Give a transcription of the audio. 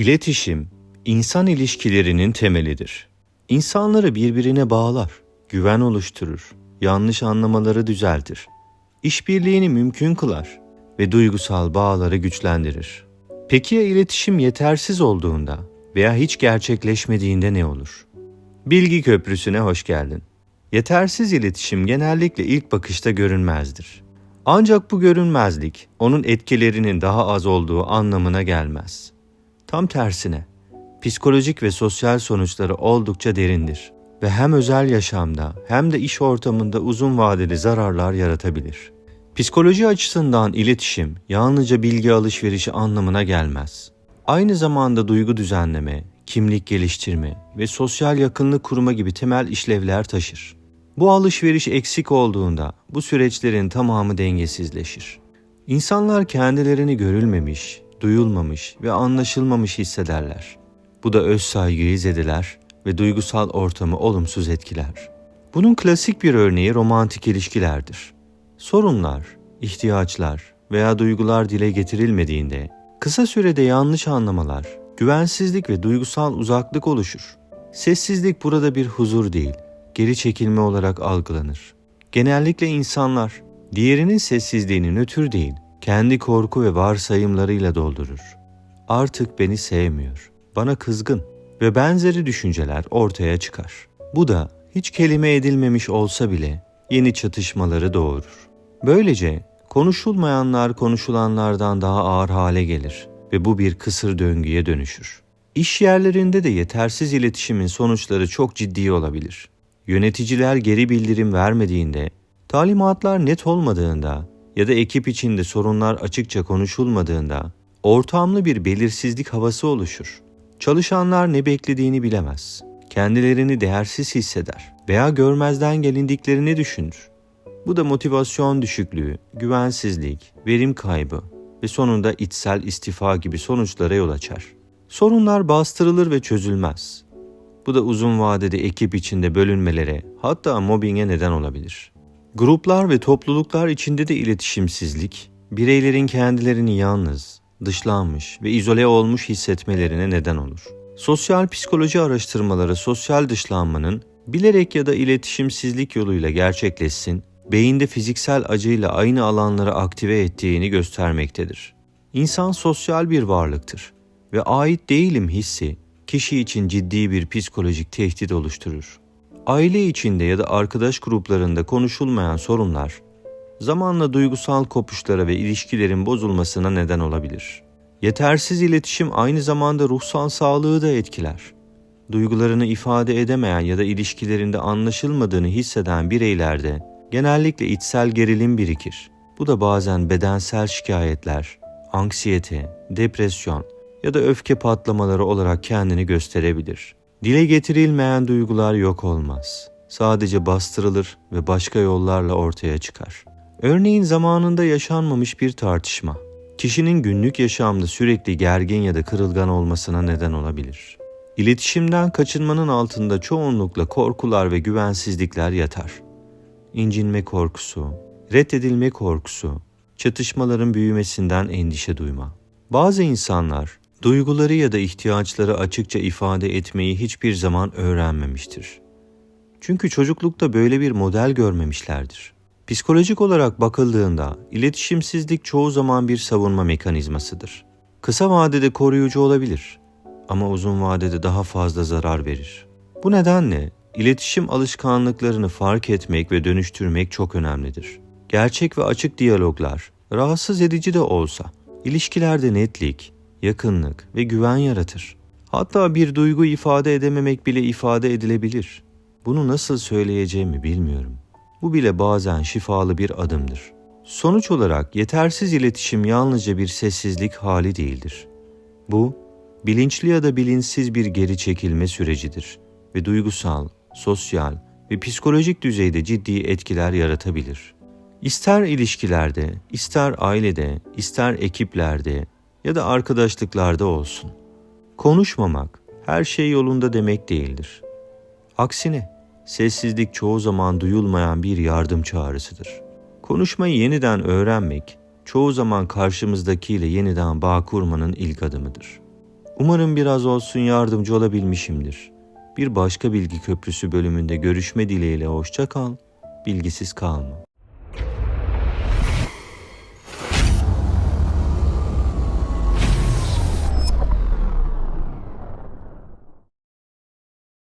İletişim, insan ilişkilerinin temelidir. İnsanları birbirine bağlar, güven oluşturur, yanlış anlamaları düzeltir, işbirliğini mümkün kılar ve duygusal bağları güçlendirir. Peki ya iletişim yetersiz olduğunda veya hiç gerçekleşmediğinde ne olur? Bilgi Köprüsü'ne hoş geldin. Yetersiz iletişim genellikle ilk bakışta görünmezdir. Ancak bu görünmezlik onun etkilerinin daha az olduğu anlamına gelmez. Tam tersine, psikolojik ve sosyal sonuçları oldukça derindir ve hem özel yaşamda hem de iş ortamında uzun vadeli zararlar yaratabilir. Psikoloji açısından iletişim yalnızca bilgi alışverişi anlamına gelmez. Aynı zamanda duygu düzenleme, kimlik geliştirme ve sosyal yakınlık kurma gibi temel işlevler taşır. Bu alışveriş eksik olduğunda bu süreçlerin tamamı dengesizleşir. İnsanlar kendilerini görülmemiş, duyulmamış ve anlaşılmamış hissederler. Bu da öz saygıyı zedeler ve duygusal ortamı olumsuz etkiler. Bunun klasik bir örneği romantik ilişkilerdir. Sorunlar, ihtiyaçlar veya duygular dile getirilmediğinde kısa sürede yanlış anlamalar, güvensizlik ve duygusal uzaklık oluşur. Sessizlik burada bir huzur değil, geri çekilme olarak algılanır. Genellikle insanlar diğerinin sessizliğini nötr değil, kendi korku ve varsayımlarıyla doldurur. Artık beni sevmiyor, bana kızgın ve benzeri düşünceler ortaya çıkar. Bu da hiç kelime edilmemiş olsa bile yeni çatışmaları doğurur. Böylece konuşulmayanlar konuşulanlardan daha ağır hale gelir ve bu bir kısır döngüye dönüşür. İş yerlerinde de yetersiz iletişimin sonuçları çok ciddi olabilir. Yöneticiler geri bildirim vermediğinde, talimatlar net olmadığında ya da ekip içinde sorunlar açıkça konuşulmadığında ortamlı bir belirsizlik havası oluşur. Çalışanlar ne beklediğini bilemez. Kendilerini değersiz hisseder veya görmezden gelindiklerini düşünür. Bu da motivasyon düşüklüğü, güvensizlik, verim kaybı ve sonunda içsel istifa gibi sonuçlara yol açar. Sorunlar bastırılır ve çözülmez. Bu da uzun vadede ekip içinde bölünmelere, hatta mobbinge neden olabilir. Gruplar ve topluluklar içinde de iletişimsizlik, bireylerin kendilerini yalnız, dışlanmış ve izole olmuş hissetmelerine neden olur. Sosyal psikoloji araştırmaları sosyal dışlanmanın bilerek ya da iletişimsizlik yoluyla gerçekleşsin, beyinde fiziksel acıyla aynı alanları aktive ettiğini göstermektedir. İnsan sosyal bir varlıktır ve ait değilim hissi kişi için ciddi bir psikolojik tehdit oluşturur. Aile içinde ya da arkadaş gruplarında konuşulmayan sorunlar zamanla duygusal kopuşlara ve ilişkilerin bozulmasına neden olabilir. Yetersiz iletişim aynı zamanda ruhsal sağlığı da etkiler. Duygularını ifade edemeyen ya da ilişkilerinde anlaşılmadığını hisseden bireylerde genellikle içsel gerilim birikir. Bu da bazen bedensel şikayetler, anksiyete, depresyon ya da öfke patlamaları olarak kendini gösterebilir. Dile getirilmeyen duygular yok olmaz. Sadece bastırılır ve başka yollarla ortaya çıkar. Örneğin zamanında yaşanmamış bir tartışma, kişinin günlük yaşamda sürekli gergin ya da kırılgan olmasına neden olabilir. İletişimden kaçınmanın altında çoğunlukla korkular ve güvensizlikler yatar. İncinme korkusu, reddedilme korkusu, çatışmaların büyümesinden endişe duyma. Bazı insanlar duyguları ya da ihtiyaçları açıkça ifade etmeyi hiçbir zaman öğrenmemiştir. Çünkü çocuklukta böyle bir model görmemişlerdir. Psikolojik olarak bakıldığında iletişimsizlik çoğu zaman bir savunma mekanizmasıdır. Kısa vadede koruyucu olabilir ama uzun vadede daha fazla zarar verir. Bu nedenle iletişim alışkanlıklarını fark etmek ve dönüştürmek çok önemlidir. Gerçek ve açık diyaloglar, rahatsız edici de olsa, ilişkilerde netlik, yakınlık ve güven yaratır. Hatta bir duygu ifade edememek bile ifade edilebilir. Bunu nasıl söyleyeceğimi bilmiyorum. Bu bile bazen şifalı bir adımdır. Sonuç olarak yetersiz iletişim yalnızca bir sessizlik hali değildir. Bu, bilinçli ya da bilinçsiz bir geri çekilme sürecidir ve duygusal, sosyal ve psikolojik düzeyde ciddi etkiler yaratabilir. İster ilişkilerde, ister ailede, ister ekiplerde ya da arkadaşlıklarda olsun. Konuşmamak her şey yolunda demek değildir. Aksine sessizlik çoğu zaman duyulmayan bir yardım çağrısıdır. Konuşmayı yeniden öğrenmek çoğu zaman karşımızdakiyle yeniden bağ kurmanın ilk adımıdır. Umarım biraz olsun yardımcı olabilmişimdir. Bir başka bilgi köprüsü bölümünde görüşme dileğiyle hoşça kal, bilgisiz kalma.